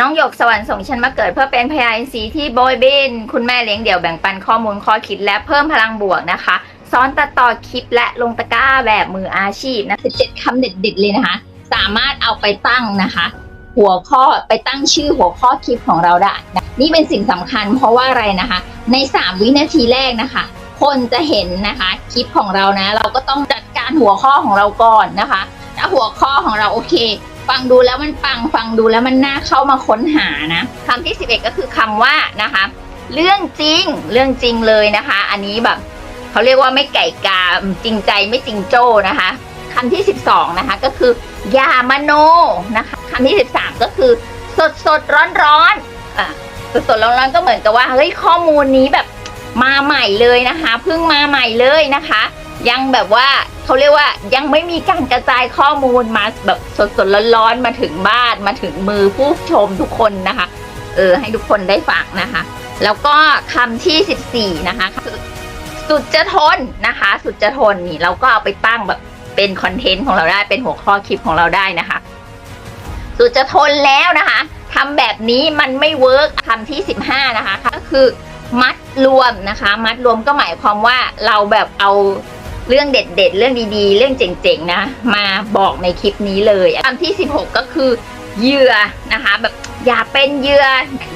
น้องหยกสวรรค์ส่งฉันมาเกิดเพื่อเป็นพยาอินทรีย์ที่โบยบินคุณแม่เลี้ยงเดี่ยวแบ่งปันข้อมูลข้อคิดและเพิ่มพลังบวกนะคะสอนตัดต่อคลิปและลงตะกร้าแบบมืออาชีพนะ17คำเด็ดๆเลยนะคะ สามารถเอาไปตั้งนะคะ หัวข้อไปตั้งชื่อหัวข้อคลิปของเราได้นะนี่เป็นสิ่งสำคัญเพราะว่าอะไรนะคะ ใน 3 วินาทีแรกนะคะ คนจะเห็นนะคะคลิปของเรานะ เราก็ต้องจัดการหัวข้อของเราก่อนนะคะ ถ้าหัวข้อของเราโอเค ฟังดูแล้วมันปังฟังดูแล้วมันน่าเข้ามาค้นหานะคำที่ 11 ก็คือคำว่านะคะ เรื่องจริงเรื่องจริงเลยนะคะ อันนี้แบบเขาเรียกว่าไม่ไก่กาจริงใจไม่จริงโจ้นะคะคำที่ 12 นะคะก็คืออย่ามโนนะคะคำที่ 13 ก็คือ สดสดร้อนร้อนอะสดสดร้อนร้อนก็เหมือนกับว่าเฮ้ยข้อมูลนี้แบบมาใหม่เลยนะคะเพิ่งมาใหม่เลยนะคะ ยังแบบว่าเขาเรียกว่ายังไม่มีการกระจายข้อมูลมาแบบสดๆร้อนๆมาถึงบ้านมาถึงมือผู้ชมทุกคนนะคะ เออ ให้ทุกคนได้ฟังนะคะ แล้วก็คำที่ 14 นะคะ สุดจะทนนะคะ สุดจะทนนี่เราก็เอาไปตั้งแบบเป็นคอนเทนต์ของเราได้เป็นหัวข้อคลิปของเราได้นะคะ สุดจะทนแล้วนะคะทำแบบนี้มันไม่เวิร์กคำที่ 15 นะคะ ก็คือมัดรวมนะคะ มัดรวมก็หมายความว่าเราแบบเอา เรื่องเด็ดๆ เรื่องดีๆ เรื่องเจ๋งๆ นะ มาบอกในคลิปนี้เลยคำที่ 16 ก็คือเหยื่อนะคะ แบบอย่าเป็นเหยื่อ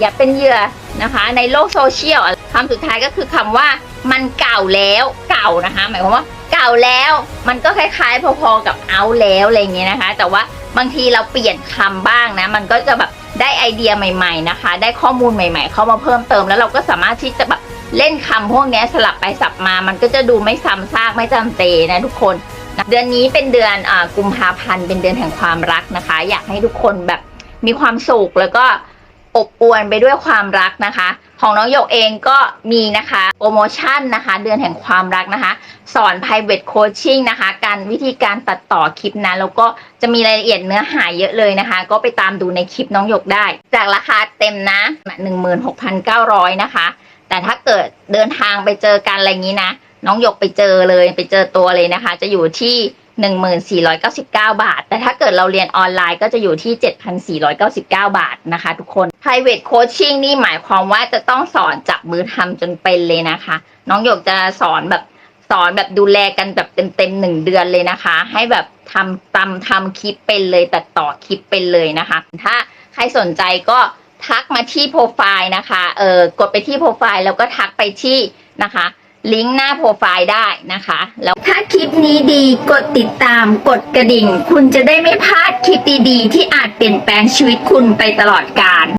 อย่าเป็นเหยื่อนะคะ ในโลกโซเชียลคำสุดท้ายก็คือคำว่ามันเก่าแล้วเก่านะคะ หมายความว่าเก่าแล้วมันก็คล้ายๆ พอๆกับเอาแล้วอะไรอย่างเงี้ยนะคะ แต่ว่าบางทีเราเปลี่ยนคำบ้างนะ มันก็จะแบบได้ไอเดียใหม่ ๆนะคะ ได้ข้อมูลใหม่ ๆ เข้ามาเพิ่มเติมแล้วเราก็สามารถที่จะแบบ เล่นคำพวกนี้สลับไปสับมา มันก็จะดูไม่ซ้ำซากไม่จำเจนะทุกคน เดือนนี้เป็นเดือนอกุมภาพันธ์เป็นเดือนแห่งความรักนะคะ อยากให้ทุกคนแบบมีความสุขแล้วก็อบอวลไปด้วยความรักนะคะ ของน้องหยกเองก็มีนะคะโปรโมชั่นนะคะ เดือนแห่งความรักนะคะ สอน private coaching นะคะ การวิธีการตัดต่อคลิปนะแล้วก็จะมีรายละเอียดเนื้อหาเยอะเลยนะคะ ก็ไปตามดูในคลิปน้องหยกได้ จากราคาเต็มนะ 16,900 นะคะ แต่ถ้าเกิดเดินทางไปเจอกันอะไรอย่างนี้นะ น้องหยกไปเจอเลยไปเจอตัวเลยนะคะ จะอยู่ที่ 1499 บาท แต่ถ้าเกิดเราเรียนออนไลน์ก็จะอยู่ที่ 7,499 บาทนะคะ ทุกคน private coaching นี่หมายความว่าจะต้องสอนจับมือทำจนเป็นเลยนะคะ น้องหยกจะสอนแบบสอนแบบดูแลกันแบบเต็มๆหนึ่งเดือนเลยนะคะ ให้แบบทำตำทำคลิปเป็นเลยตัดต่อคลิปเป็นเลยนะคะ ถ้าใครสนใจก็ ทักมาที่โปรไฟล์นะคะเออกดไปที่โปรไฟล์แล้วก็ทักไปที่นะคะลิงก์หน้าโปรไฟล์ได้นะคะ แล้วถ้าคลิปนี้ดีกดติดตามกดกระดิ่ง คุณจะได้ไม่พลาดคลิปดีๆ ที่อาจเปลี่ยนแปลงชีวิตคุณไปตลอดกาล